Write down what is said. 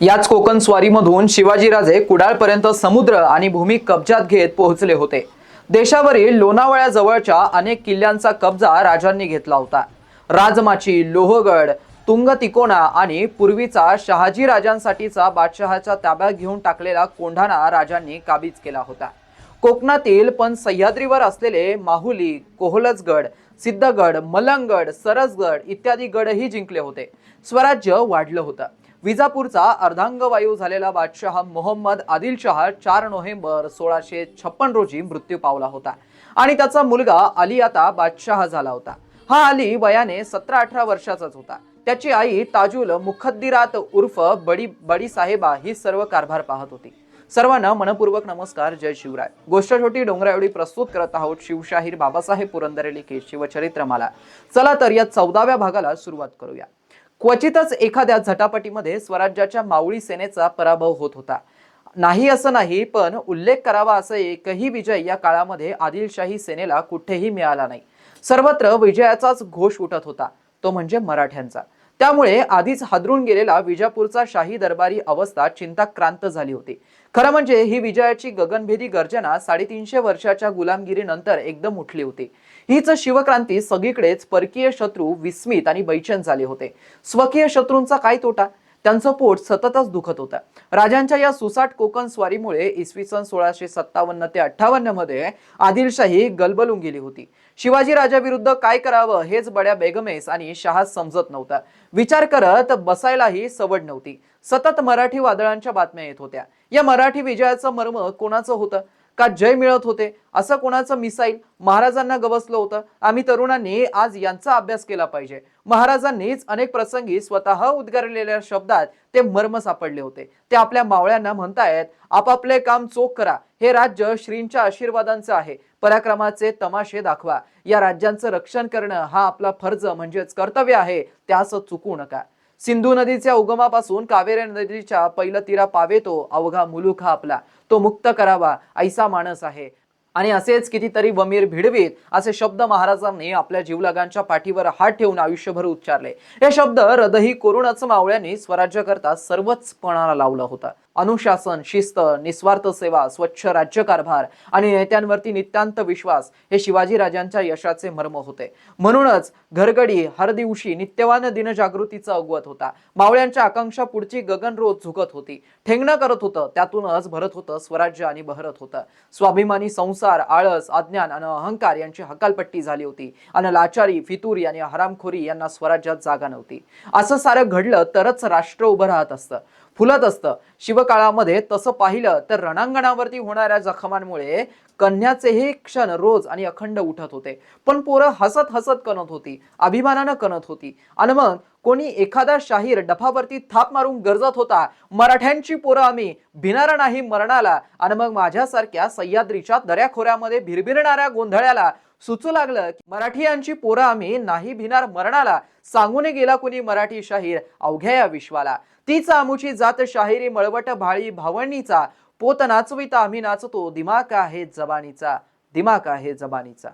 याच कोकण स्वारीमधून शिवाजीराजे कुडाळपर्यंत समुद्र आणि भूमी कब्जात घेत पोहोचले होते. देशावरील लोणावळ्याजवळच्या अनेक किल्ल्यांचा कब्जा राजांनी घेतला होता. राजमाची लोहगड तुंग तिकोणा आणि पूर्वीचा शहाजी राजांसाठीचा बादशहाच्या ताब्यात घेऊन टाकलेला कोंढाणा राजांनी काबीज केला होता. कोकणातील पण सह्याद्रीवर असलेले माहुली कोहलजगड सिद्धगड मलंगड सरसगड इत्यादी गडही जिंकले होते. स्वराज्य वाढलं होतं. विजापूरचा अर्धांगवायू झालेला बादशहा मोहम्मद आदिलशहा चार नोव्हेंबर सोळाशे छप्पन रोजी मृत्यू पावला होता. आणि त्याचा मुलगा अली आता बादशहा झाला होता. हा अली वयाने सतरा अठरा वर्षाचाच होता. त्याची आई ताजुल मुखद्दिरात उर्फ बडी बडी साहेबा ही सर्व कारभार पाहत होती. सर्वांना मनपूर्वक नमस्कार जय शिवराय. गोष्ट छोटी डोंगरा एवढी प्रस्तुत करत आहोत शिवशाहीर बाबासाहेब पुरंदरे लिखित शिवचरित्रमाला. चला तर या चौदाव्या भागाला सुरुवात करूया. क्वचितच एखाद्या झटापटीमध्ये स्वराज्याच्या मावळी सेनेचा पराभव होत होता. नाही असं नाही पण उल्लेख करावा असं एकही विजय या काळामध्ये आदिलशाही सेनेला कुठेही मिळाला नाही. सर्वत्र विजयाचाच घोष उठत होता. तो म्हणजे मराठ्यांचा. त्यामुळे आधीच हादरून गेलेला विजापूरचा शाही दरबारी अवस्था चिंताक्रांत झाली होती. खरं म्हणजे ही विजयाची गगनभेदी गर्जना साडेतीनशे वर्षाच्या गुलामगिरीनंतर एकदम उठली होती. हीच शिवक्रांती सगळीकडेच परकीय शत्रू विस्मित आणि बैचन झाले होते. स्वकीय शत्रूंचा काय तोटा? त्यांचं पोट सततच दुखत होतं. राजांच्या या सुसाट कोकण स्वारीमुळे इसवी सन सोळाशे सत्तावन्न ते अठ्ठावन्नमध्ये आदिलशाही गलबलून गेली होती. शिवाजी राजाविरुद्ध काय करावं हेच बड्या बेगमेस आणि शहा समजत नव्हतं. विचार करत बसायलाही सवड नव्हती. सतत मराठी वादळांच्या बातम्या येत होत्या. या मराठी विजयाचं मर्म कोणाचं होतं? का जय मिळत होते. असं कोणाचं मिसाईल? महाराजांना गवसलं होतं. आम्ही तरुणांनी आज यांचा अभ्यास केला पाहिजे. महाराजांनीच अनेक प्रसंगी स्वतः उद्गारलेल्या शब्दात ते मर्म सापडले होते. ते आपल्या मावळ्यांना म्हणतायत आपापले काम चोख करा. हे राज्य श्रींच्या आशीर्वादांचं आहे. पराक्रमाचे तमाशे दाखवा. या राज्यांचं रक्षण करणं हा आपला फर्ज म्हणजेच कर्तव्य आहे. त्यास चुकू नका. सिंधू नदीच्या उगमापासून कावेरी नदीच्या पहिलं तीरा पावेतो अवघा मुलूक हा आपला. तो मुक्त करावा ऐसा माणस आहे. आणि असेच कितीतरी वमीर भिडवीत असे शब्द महाराजांनी आपल्या जीवलगांच्या पाठीवर हात ठेवून आयुष्यभर उच्चारले. हे शब्द हृदयी कोरोनाच मावळ्यांनी स्वराज्य करता सर्वच पणाला लावला होता. अनुशासन शिस्त निस्वार्थ सेवा स्वच्छ राज्यकारभार आणि नेत्यांवरती नितांत विश्वास हे शिवाजी राजांच्या यशाचे मर्म होते. म्हणूनच घरगडी हर दिवशी नित्यवान दिनजागृतीचा अगवत होता. मावळ्यांच्या आकांक्षा पुढची गगनरोज झुकत होती. ठेंगणं करत होतं. त्यातूनच भरत होतं स्वराज्य आणि बहरत होतं. स्वाभिमानी संसार आळस अज्ञान आणि अहंकार यांची हकालपट्टी झाली होती आणि लाचारी फितुरी आणि हरामखोरी यांना स्वराज्यात जागा नव्हती. असं सारं घडलं तरच राष्ट्र उभं राहत असतं. फुलत असतं. शिवकाळामध्ये तसं पाहिलं तर रणांगणावरती होणाऱ्या जखमांमुळे कन्याचे हे क्षण रोज आणि अखंड उठत होते. पण पोरं हसत हसत कणत होती. अभिमानानं कणत होती. आणि मग कोणी एखादा शाहीर डफावरती थाप मारून गरजत होता मराठ्यांची पोरं आम्ही भिनारा नाही मरणाला. आणि मग माझ्यासारख्या सह्याद्रीच्या दऱ्याखोऱ्यामध्ये भिरभिरणाऱ्या गोंधळ्याला सुचू लागलं की मराठीयांची पोरं आम्ही नाही भिनार मरणाला. सांगून गेला कुणी मराठी शाहीर? अवघ्या या विश्वाला. तीच आमुची जात शाहिरी मळवट भाळी भावणीचा पोत नाचविता आम्ही नाचतो. दिमाक आहे जबानीचा. दिमाक आहे जबानीचा.